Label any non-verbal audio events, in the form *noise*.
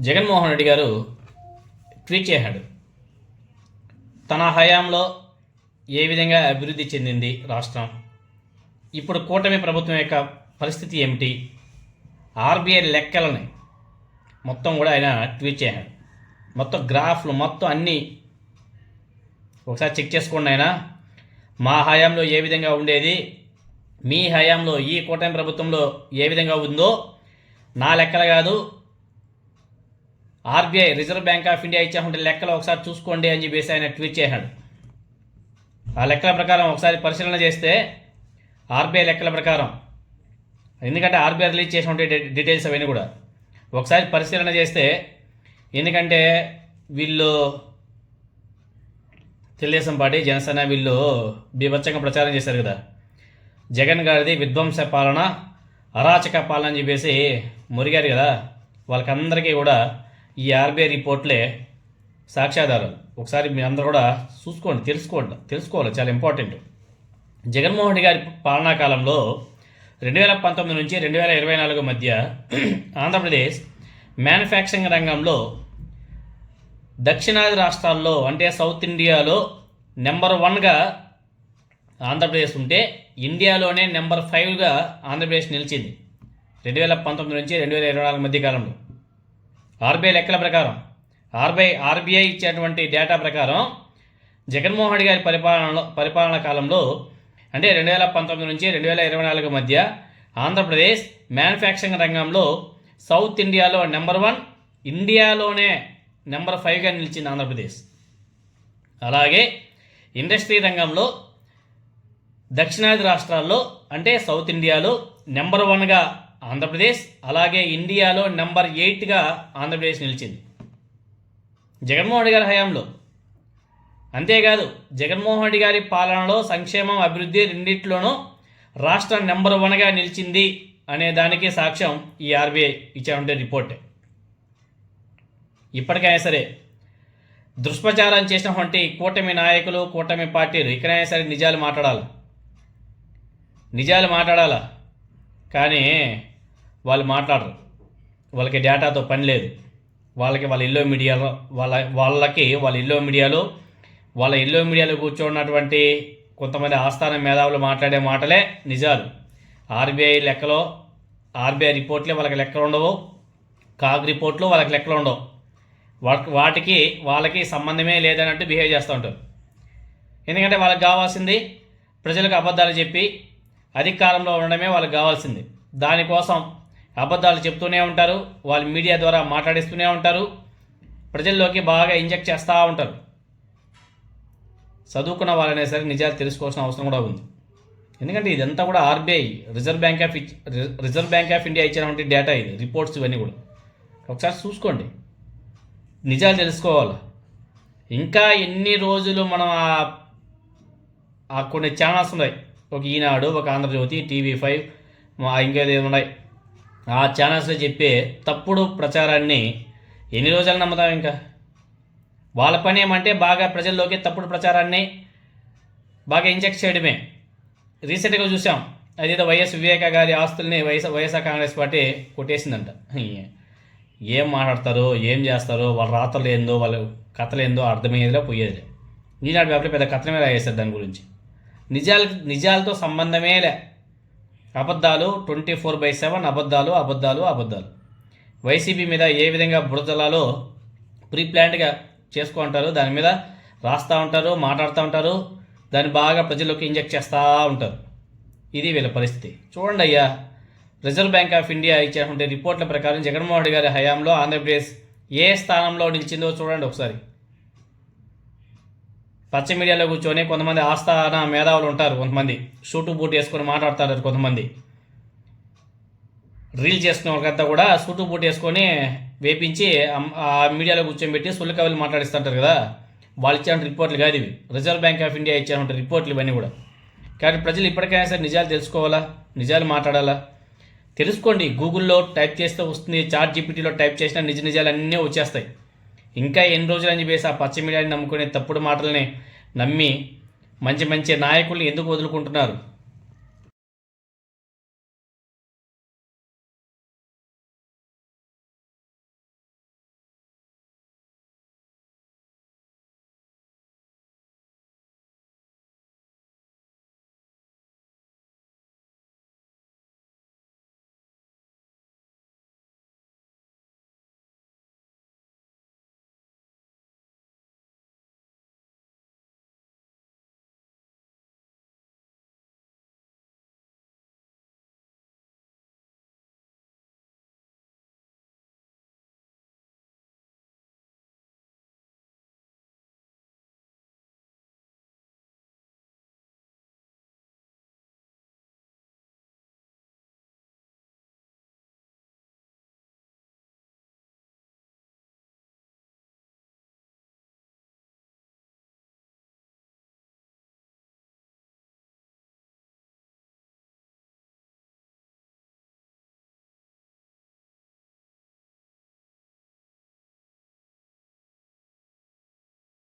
జగన్మోహన్ రెడ్డి గారు ట్వీట్ చేశాడు. తన హయాంలో ఏ విధంగా అభివృద్ధి చెందింది రాష్ట్రం? ఇప్పుడు కూటమి ప్రభుత్వం యొక్క పరిస్థితి ఏమిటి? ఆర్బీఐ లెక్కలని మొత్తం కూడా ఆయన ట్వీట్ చేశాడు. మొత్తం గ్రాఫ్లు మొత్తం అన్నీ ఒకసారి చెక్ చేసుకోండి ఆయన. మా హయాంలో ఏ విధంగా ఉండేది? మీ హయాంలో ఈ కూటమి ప్రభుత్వంలో ఏ విధంగా ఉందో? నా లెక్కలు కాదు RBI reserve bank of India ఇచ్చేటువంటి లెక్కలు ఒకసారి చూసుకోండి అని చెప్పేసి ఆయన ట్వీట్ చేశాడు. ఆ లెక్కల ప్రకారం ఒకసారి పరిశీలన చేస్తే ఆర్బీఐ లెక్కల ప్రకారం ఎందుకంటే ఆర్బీఐ రిలీజ్ చేసినటువంటి డీటెయిల్స్ అవన్నీ కూడా. ఒకసారి పరిశీలన చేస్తే ఎందుకంటే వీళ్ళు తెలుగుదేశం పార్టీ జనసేన వీళ్ళు బీభత్సంగా ప్రచారం చేశారు కదా. జగన్ గారిది విధ్వంస పాలన అరాచక పాలన అని చెప్పేసి మురిగారు కదా. వాళ్ళకందరికీ కూడా ఈ ఆర్బీఐ రిపోర్ట్లే సాక్ష్యాధారాలు ఒకసారి మీ అందరూ కూడా చూసుకోండి తెలుసుకోండి తెలుసుకోవాలి చాలా ఇంపార్టెంట్. జగన్మోహన్ రెడ్డి గారి పాలనా కాలంలో రెండు వేల పంతొమ్మిది నుంచి రెండు వేల ఇరవై నాలుగు మధ్య *clears throat* ఆంధ్రప్రదేశ్ మ్యానుఫ్యాక్చరింగ్ రంగంలో దక్షిణాది రాష్ట్రాల్లో అంటే సౌత్ ఇండియాలో నెంబర్ వన్గా ఆంధ్రప్రదేశ్ ఉంటే ఇండియాలోనే నెంబర్ ఫైవ్గా ఆంధ్రప్రదేశ్ నిలిచింది. రెండు వేల పంతొమ్మిది నుంచి రెండు వేల ఇరవై నాలుగు మధ్య కాలంలో. ఆర్బీఐ లెక్కల ప్రకారం ఆర్బీఐ ఆర్బీఐ ఇచ్చేటువంటి డేటా ప్రకారం జగన్మోహన్ రెడ్డి గారి పరిపాలనలో పరిపాలన కాలంలో అంటే రెండు వేల పంతొమ్మిది నుంచి రెండు వేల ఇరవై నాలుగు మధ్య ఆంధ్రప్రదేశ్ మ్యానుఫ్యాక్చరింగ్ రంగంలో సౌత్ ఇండియాలో నెంబర్ వన్ ఇండియాలోనే నెంబర్ ఫైవ్గా నిలిచింది ఆంధ్రప్రదేశ్. అలాగే ఇండస్ట్రీ రంగంలో దక్షిణాది రాష్ట్రాల్లో అంటే సౌత్ ఇండియాలో నెంబర్ వన్గా ఆంధ్రప్రదేశ్ అలాగే ఇండియాలో నెంబర్ ఎయిట్గా ఆంధ్రప్రదేశ్ నిలిచింది. జగన్మోహన్ రెడ్డి గారి హయాంలో. అంతేకాదు జగన్మోహన్ రెడ్డి గారి పాలనలో సంక్షేమం అభివృద్ధి రెండిట్లోనూ రాష్ట్రం నెంబర్ వన్గా నిలిచింది అనే దానికి సాక్ష్యం ఈ ఆర్బీఐ ఇచ్చేటువంటి రిపోర్ట్. ఇప్పటికైనా సరే దుష్ప్రచారం చేసినటువంటి కూటమి నాయకులు కూటమి పార్టీలు ఇక్కడైనా సరే నిజాలు మాట్లాడాలి? నిజాలు మాట్లాడాలా? కానీ వాళ్ళు మాట్లాడరు. వాళ్ళకి డేటాతో పని లేదు. వాళ్ళకి వాళ్ళ ఇల్లో మీడియాలో వాళ్ళ వాళ్ళకి వాళ్ళ ఇల్లో మీడియాలో వాళ్ళ ఇల్లో మీడియాలో కూర్చున్నటువంటి కొంతమంది ఆస్థాన మేధావులు మాట్లాడే మాటలే నిజాలు. ఆర్బీఐ లెక్కలో ఆర్బీఐ రిపోర్ట్లే వాళ్ళకి లెక్కలు ఉండవు. కాగ్ రిపోర్ట్లు వాళ్ళకి లెక్కలు ఉండవు. వాటికి వాళ్ళకి సంబంధమే లేదన్నట్టు బిహేవ్ చేస్తూ ఉంటారు. ఎందుకంటే వాళ్ళకి కావాల్సింది ప్రజలకు అబద్ధాలు చెప్పి అధికారంలో ఉండడమే వాళ్ళకి కావాల్సింది. దానికోసం అబద్ధాలు చెప్తూనే ఉంటారు వాళ్ళు మీడియా ద్వారా మాట్లాడిస్తూనే ఉంటారు ప్రజల్లోకి బాగా ఇంజెక్ట్ చేస్తూ ఉంటారు. చదువుకున్న వాళ్ళనే సరే నిజాలు తెలుసుకోవాల్సిన అవసరం కూడా ఉంది. ఎందుకంటే ఇదంతా కూడా ఆర్బీఐ రిజర్వ్ బ్యాంక్ ఆఫ్ ఇచ్- రిజర్వ్ బ్యాంక్ ఆఫ్ ఇండియా ఇచ్చినటువంటి డేటా ఇది రిపోర్ట్స్ ఇవన్నీ కూడా. ఒకసారి చూసుకోండి. నిజాలు తెలుసుకోవాలి? ఇంకా ఎన్ని రోజులు మనం ఆ- కొన్ని ఛానల్స్ ఉన్నాయి. ఒక ఈనాడు ఒక ఆంధ్రజ్యోతి టీవీ ఫైవ్ ఇంకేది ఉన్నాయి. ఆ ఛానల్స్లో చెప్పే తప్పుడు ప్రచారాన్ని ఎన్ని రోజులు నమ్ముతాం ఇంకా? వాళ్ళ పని ఏమంటే బాగా ప్రజల్లోకి తప్పుడు ప్రచారాన్ని బాగా ఇంజెక్ట్ చేయడమే. రీసెంట్గా చూసాం అదేదో వైఎస్ వివేక గారి ఆస్తుల్ని వైఎస్ వైఎస్ఆర్ కాంగ్రెస్ పార్టీ కొట్టేసిందంట. ఏం మాట్లాడతారో ఏం చేస్తారో వాళ్ళ రాతలు ఏందో వాళ్ళ కథలు ఏందో అర్థమయ్యేదిలా పోయేదిలే ఈనాడు పేపర్లో పెద్ద కథలమే రాయేస్తారు దాని గురించి. నిజాలు నిజాలతో సంబంధమే లే. అబద్ధాలు ట్వంటీ ఫోర్ బై సెవెన్ అబద్ధాలు అబద్ధాలు అబద్ధాలు. వైసీపీ మీద ఏ విధంగా బురదలాలో ప్రీ ప్లాన్డ్గా చేసుకుంటారు దాని మీద రాస్తూ ఉంటారు మాట్లాడుతూ ఉంటారు దాన్ని బాగా ప్రజల్లోకి ఇంజెక్ట్ చేస్తూ ఉంటారు. ఇది వీళ్ళ పరిస్థితి. చూడండి అయ్యా రిజర్వ్ బ్యాంక్ ఆఫ్ ఇండియా ఇచ్చినటువంటి రిపోర్ట్ల ప్రకారం జగన్మోహన్ రెడ్డి గారి హయాంలో ఆంధ్రప్రదేశ్ ఏ స్థానంలో నిలిచిందో చూడండి ఒకసారి. పచ్చ మీడియాలో కూర్చొని కొంతమంది ఆస్థాన మేధావులు ఉంటారు కొంతమంది షూటు బూట్ వేసుకొని మాట్లాడతారు కొంతమంది. రీల్ చేసుకునే వాళ్ళకంతా కూడా సూటు బూట్ వేసుకొని వేపించి ఆ మీడియాలో కూర్చోబెట్టి సుల్లి కవులు మాట్లాడిస్తుంటారు కదా. వాళ్ళు ఇచ్చిన రిపోర్ట్లు కాదు ఇవి. రిజర్వ్ బ్యాంక్ ఆఫ్ ఇండియా ఇచ్చిన రిపోర్ట్లు ఇవన్నీ కూడా. కానీ ప్రజలు ఇప్పటికైనా సరే నిజాలు తెలుసుకోవాలా? నిజాలు మాట్లాడాలా? తెలుసుకోండి. గూగుల్లో టైప్ చేస్తే వస్తుంది చాట్ జీపీటీలో టైప్ చేసినా నిజ నిజాలు అన్నీ వచ్చేస్తాయి. ఇంకా ఎన్ని రోజులు అని చెప్పేసి ఆ పచ్చి మీడియాని నమ్ముకునే తప్పుడు మాటల్ని నమ్మి మంచి మంచి నాయకుల్ని ఎందుకు వదులుకుంటున్నారు?